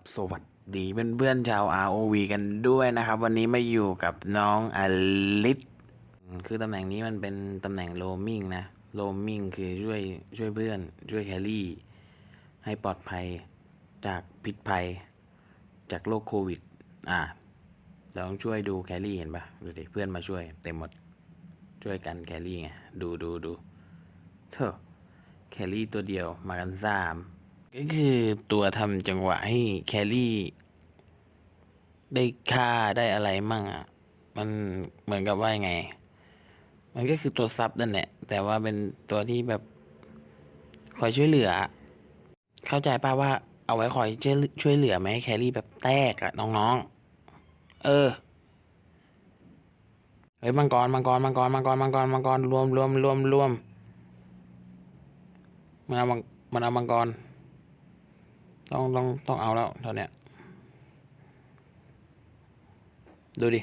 ราบสวัสดีเพื่อนๆชาว ROV กันด้วยนะครับ วันนี้มาอยู่กับน้องอลิสคือตำแหน่งนี้มันเป็นตำแหน่งโรมมิ่งนะโรมมิ่งคือช่วยช่วยเพื่อน ช่วยแครี่ ให้ปลอดภัยจากพิษภัย จากโรคโควิด อะเราต้องช่วยดูแครี่เห็นปะดูดิเพื่อนมาช่วยเต็มหมดช่วยกันแครี่ไงดูดูดูเถอะแครี่ตัวเดียวมากันสาม ก็คือตัวทำจังหวะให้แครี่ได้ค่าได้อะไรมั่งอะ มันเหมือนกับว่าไง มันก็คือตัวซับนั่นแหละ แต่ว่าเป็นตัวที่แบบคอยช่วยเหลือ เข้าใจป่าว่าเอาไว้คอยช่วยช่วยเหลือไหมแครี่แบบแตกอะน้องๆ เออ เฮ้ยมังกรมังกรมังกรมังกรมังกรมังกรรวมรวมรวมรวมมันเอามังมันเอามังกร ต้องต้องต้องเอาแล้วตอนเนี้ยดูดิ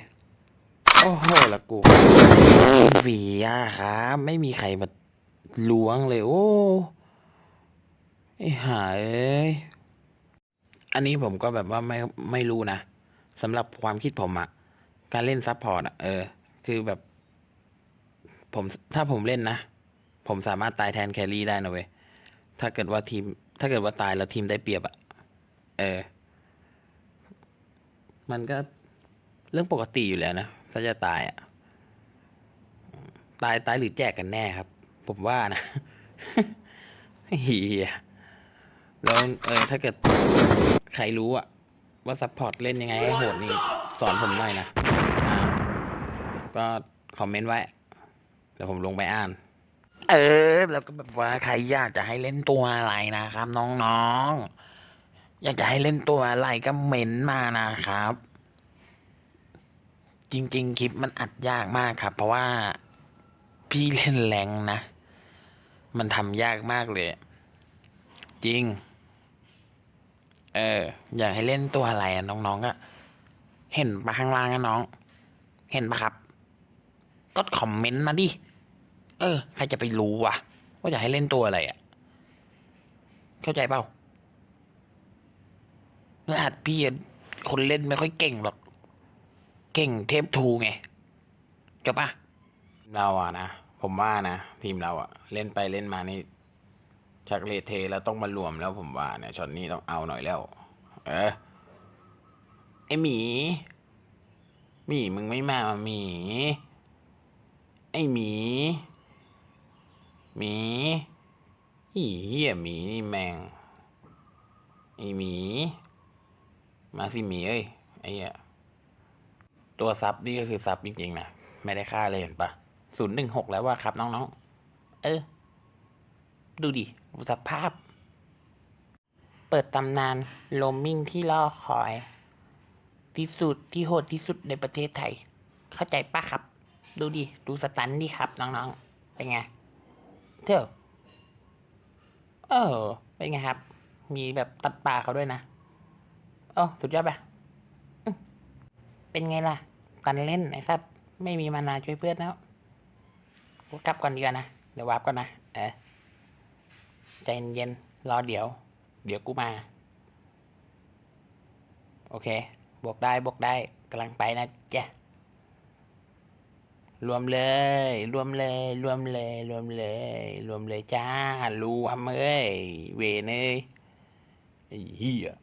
โอ้โหละกูเวียครับไม่มีใครมาล้วงเลย โอ้ไอ้หาเอ้ยอันนี้ผมก็แบบว่าไม่ไม่รู้นะสำหรับความคิดผมอะการเล่นซับพอร์ตอะเออ คือแบบ ผมถ้าผมเล่นนะ ผมสามารถตายแทนแครี่ได้นะเว้ยถ้าเกิดว่าทีม ถ้าเกิดว่าตายแล้วทีมได้เปรียบอะเออ มันก็เรื่องปกติอยู่แล้วนะ ถ้าจะตายอะตายตายหรือแจกกันแน่ครับ ผมว่านะเฮียแล้วเออถ้าเกิดใครรู้อะว่าซัพพอร์ตเล่นยังไงให้โหดนี่ สอนผมหน่อยนะ อ่า ก็คอมเมนต์ไว้ เดี๋ยวผมลงไปอ่าน เออ แล้วก็แบบว่าใครอยากจะให้เล่นตัวอะไรนะครับ น้องๆ อยากจะให้เล่นตัวอะไรก็เม้นมานะครับ จริง ๆ คลิปมันอัดยากมากครับ เพราะว่าพี่เล่นแรงนะ มันทำยากมากเลย จริง เออ อยากให้เล่นตัวอะไรอะน้องๆก็เห็นปะข้างล่างนะน้อง เห็นปะครับ ก็คอมเมนต์มาดิ เออ ใครจะไปรู้วะว่าอยากให้เล่นตัวอะไรอะ่ะ เข้าใจเปล่ารหัสพี่คนเล่นไม่ค่อยเก่งหรอก เก่งเทพทูไงจบปะเราอะนะ ผมว่านะ ทีมเราอะเล่นไปเล่นมานี่ชักเลเทแล้วต้องมารวมแล้วผมว่าเนี่ยช็อตนี้ต้องเอาหน่อยแล้ว เออไอหมีหมีมึงไม่มาหมี ไอหมี หมีอีเหี้ยหมีนี่แมงไอหมี มาสิหมีเอ้ยไอ้เหี้ยตัวซับนี่ก็คือซับจริงๆนะไม่ได้ค่าเลยเห็นปะศูนย์หนึ่งหกแล้วว่าครับน้องๆ เออ ดูดิสภาพ เปิดตำนานโรมมิ่งที่ล่อคอย ที่สุดที่โหดที่สุดในประเทศไทย เข้าใจปะครับ ดูดิ ดูสตันดิครับน้องๆ เป็นไง เท่าเออเป็นไงครับ มีแบบตัดปลาเขาด้วยนะโอ้สุดยอดปะเป็นไงล่ะกันเล่นไอ้สัตว์ไม่มีมานาช่วยเพื่อนแล้วกูกลับก่อนดีกว่านะ เดี๋ยววาร์ปก่อนนะ เออใจเย็นๆรอเดี๋ยว เดี๋ยวกูมา โอเค บวกได้บวกได้กำลังไปนะจ๊ะ รวมเลย รวมเลย รวมเลย รวมเลย รวมเลยจ้า รวมเอ้ย เวนเอ้ยไอ้เหี้ย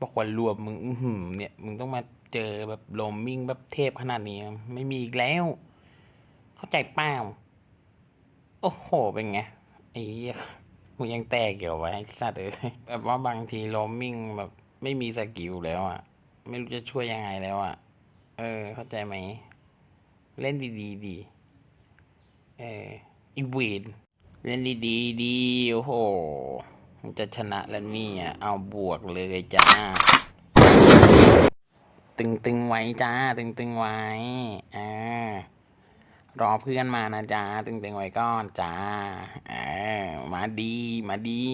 บอกว่ารวมมึงอื้อหือเนี่ย มึงต้องมาเจอแบบโรมมิ่งแบบเทพขนาดนี้ ไม่มีอีกแล้ว เข้าใจเปล่า โอ้โห เป็นไง ไอ้เหี้ยมึงยังแตกเกี่ยวไว้สัตว์เอ้ยแบบว่าบางทีโรมมิ่งแบบ ไม่มีสกิลแล้วอะ ไม่รู้จะช่วยยังไงแล้วอะ เออ เข้าใจไหม เล่นดีดีดีเอออีเวนเล่นดีดีดีโอ้โหมันจะชนะแล้วเนี่ยเอาบวกเลยจ้า ตึงตึงไว้จ้า ตึงตึงไว้อ่ารอเพื่อนมานะจ้าตึงตึงไว้ก่อนจ้าเออมาดีมาดี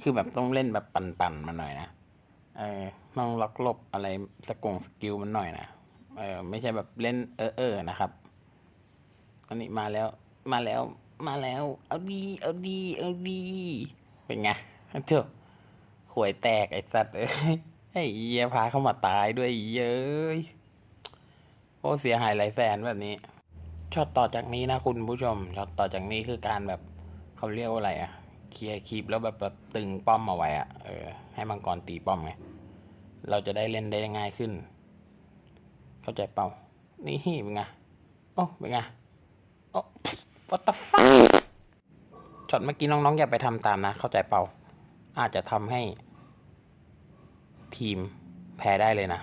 คือแบบต้องเล่นแบบปั่นๆมาหน่อยนะเออต้องล็อกลบอะไรสกงสกิลมันหน่อยนะ เออไม่ใช่แบบเล่นเออเออนะครับ อันนี้มาแล้ว มาแล้ว มาแล้ว เอาดี เอาดี เอาดี เป็นไงเจ้าหวยแตกไอ้สัตว์เอ้ยไอ้เหี้ยพาเข้ามาตายด้วยเย้ยโอ้เสียหายหลายแสนแบบนี้ช็อตต่อจากนี้นะคุณผู้ชมช็อตต่อจากนี้คือการแบบเขาเรียกว่าอะไรอะเคลียร์คลิปแล้วแบบแบบตึงป้อมเอาไว้อะเออให้มังกรตีป้อมไงเราจะได้เล่นได้ง่ายขึ้น เข้าใจเปล่า นี่เป็นไงโอ้เป็นไงโอ้ what the fuck ช็อตเมื่อกี้น้องๆอย่าไปทำตามนะ เข้าใจเปล่า อาจจะทำให้ ทีมแพ้ได้เลยนะ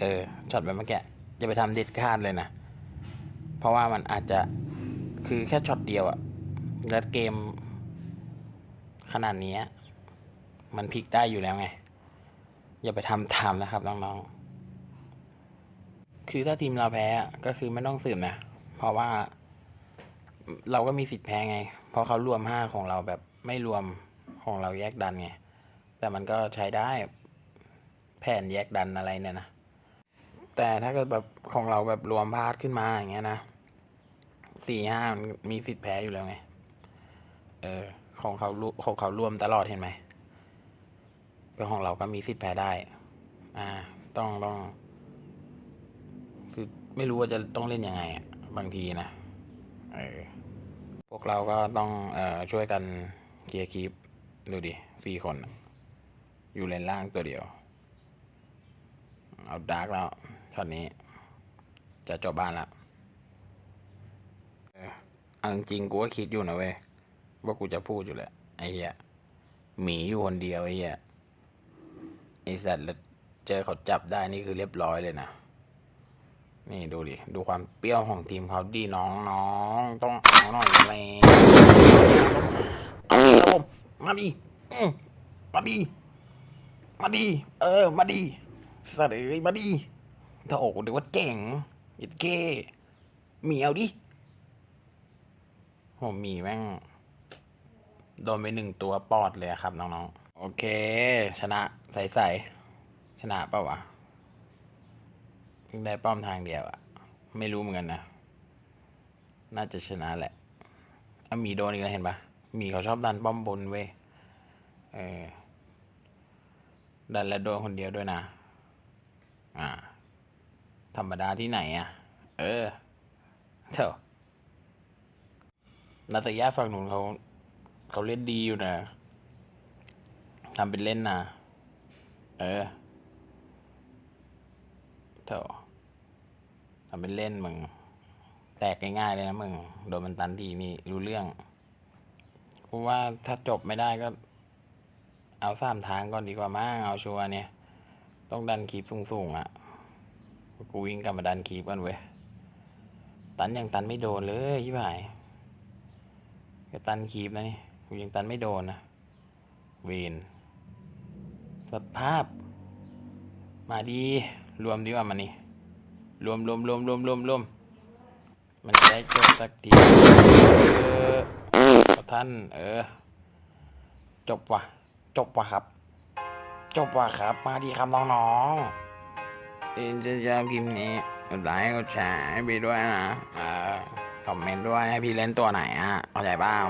เออช็อตแบบเมื่อกี้อย่าไปทำเด็ดขาดเลยนะ เพราะว่ามันอาจจะคือแค่ช็อตเดียวอะแล้วเกม ขนาดนี้มันพลิกได้อยู่แล้วไง อย่าไปทำตามนะครับน้องๆ คือถ้าทีมเราแพ้ก็คือไม่ต้องสืบนะ เพราะว่าเราก็มีสิทธิ์แพ้ไง เพราะเขารวมห้าของเราแบบไม่รวมของเราแยกดันไง แต่มันก็ใช้ได้แผนแยกดันอะไรเนี่ยนะ แต่ถ้าเกิดแบบของเราแบบรวมพลาดขึ้นมาอย่างเงี้ยนะสี่ห้ามันมีสิทธิ์แพ้อยู่แล้วไง เออ ของเขารวของเขารวมตลอดเห็นไหมก็ของเราก็มีสิทธิ์แพ้ได้ อ่า ต้องต้อง ไม่รู้ว่าจะต้องเล่นยังไงอะบางทีนะเออพวกเราก็ต้องเอ่อช่วยกันเคลียร์คลิปดูดิสี่คน อยู่เลนล่างตัวเดียว เอาดาร์กแล้วช็อตนี้ จะจบบ้านล้วเออเอาจริงกูก็คิดอยู่นะเว้ยว่ากูจะพูดอยู่แหละไอ้เหี้ยหมีอยู่คนเดียวไอ้เหี้ยไอ้สัตว์แล้วเจอเขาจับได้นี่คือเรียบร้อยเลยนะ นี่ดูดิ ดูความเปรี้ยวของทีมเขาดีน้องน้องต้องเอาหน่อยเลยเอาดิครับผมมาดิมาดิมาดีเออ มาดีสะเลยมาดีถ้าโอ้เดี๋ยวว่าเจ๋งอิดเก้เหมียวดิผมมีแม่ง โดนไปหนึ่งตัวปอดเลยครับน้องๆ โอเค ชนะใสๆชนะเปล่าวะ ได้ป้อมทางเดียวอะไม่รู้เหมือนกันนะ น่าจะชนะแหละอะมีโดนอีกแล้วเห็นปะมีเขาชอบดันป้อมบนเว้ยเออดันและโดนคนเดียวด้วยนะ อ่า ธรรมดาที่ไหนอะเออเถอะนาตยาฝั่งหนุนเขาเขาเล่นดีอยู่นะทำเป็นเล่นนะ เออเถอะ ทำเป็นเล่นมึง แตกง่ายๆเลยนะมึง โดนมันตันทีนี่รู้เรื่องเพราะว่าถ้าจบไม่ได้ก็ เอาสามทางก่อนดีกว่ามั้งเอาชัวร์เนี่ย ต้องดันคีบสูงๆอะ่ะ กูวิ่งกลับมาดันคีบกันเว้ย ตันยังตันไม่โดนเลยยี่บ่ายก็ตันคีบนะนี่กูยังตันไม่โดนนะ เวนสภาพ มาดี รวมดีกว่ามันนี่ รวมรวมรวมรวมรวมรวมมันได้จบสักทีเออท่าน เออ จบว่ะ จบว่ะครับ จบว่ะครับ มาดีครับน้องๆอินจะชอบคลิปนี้ไลค์กดแชร์ให้พี่ด้วยนะเออคอมเมนต์ด้วยให้พี่เล่นตัวไหนอะ เอาใจบ้าง